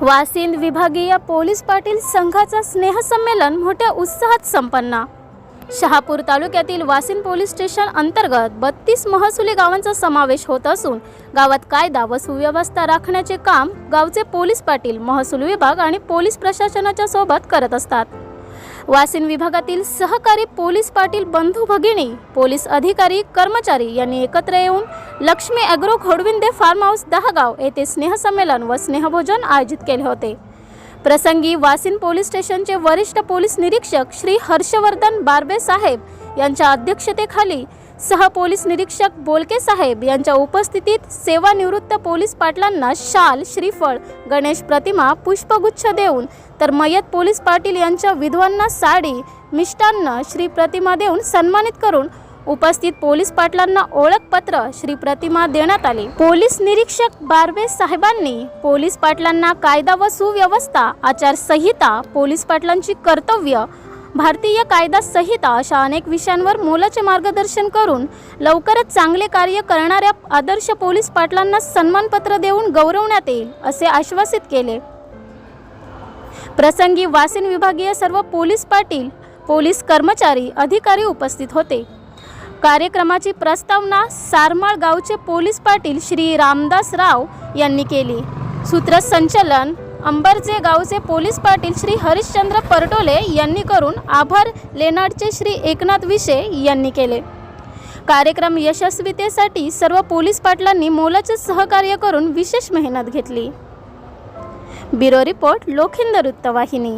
वासिंद विभागीय पोलीस पाटील संघाचा स्नेहसंमेलन मोठ्या उत्साहात संपन्न. शहापूर तालुक्यातील वासिंद पोलीस स्टेशन अंतर्गत बत्तीस महसुली गावांचा समावेश होत असून गावात कायदा व सुव्यवस्था राखण्याचे काम गावचे पोलीस पाटील महसूल विभाग आणि पोलीस प्रशासनाच्या सोबत करत असतात. वासिन विभागातील सहकारी पोलीस पाटील बंधू भगिनी पोलीस अधिकारी कर्मचारी यांनी एकत्र येऊन Lakshmi agro Ghodvinde farm house Dahagaon येथे स्नेहसंमेलन व स्नेहभोजन आयोजित केले होते. प्रसंगी वासिन पोलीस स्टेशनचे वरिष्ठ पोलीस निरीक्षक श्री हर्षवर्धन बारबे साहेब यांच्या अध्यक्षतेखाली सह पोलीस निरीक्षक बोलके साहेब यांच्या उपस्थितीत सेवानिवृत्त पोलीस पाटलांना शाल श्रीफळ गणेश प्रतिमा पुष्पगुच्छ देऊन तर मयत पोलीस पाटील यांच्या विधवांना साडी मिष्टान्न श्री प्रतिमा देऊन सन्मानित करून उपस्थित पोलीस पाटलांना ओळखपत्र श्री प्रतिमा देण्यात आली. पोलीस निरीक्षक बारबे साहेबांनी पोलीस पाटलांना कायदा व सुव्यवस्था आचारसंहिता पोलीस पाटलांची कर्तव्य भारतीय कायदा संहिता अशा अनेक विषयांवर मोलाचे मार्गदर्शन करून लवकरच चांगले कार्य करणाऱ्या आदर्श पोलीस पाटलांना सन्मानपत्र देऊन गौरवण्यात येईल असे आश्वासित केले. प्रसंगी वासिन विभागीय सर्व पोलीस पाटील पोलीस कर्मचारी अधिकारी उपस्थित होते. कार्यक्रमाची प्रस्तावना सारमाळ गावचे पोलीस पाटील श्री रामदास राव यांनी केली. सूत्रसंचलन अंबरचे गावचे पोलीस पाटील श्री हरिश्चंद्र परटोले यांनी करून आभार लेनाडचे श्री एकनाथ विशे यांनी केले. कार्यक्रम यशस्वीतेसाठी सर्व पोलीस पाटलांनी मोलाचे सहकार्य करून विशेष मेहनत घेतली. ब्युरो रिपोर्ट लोखिंद वृत्तवाहिनी.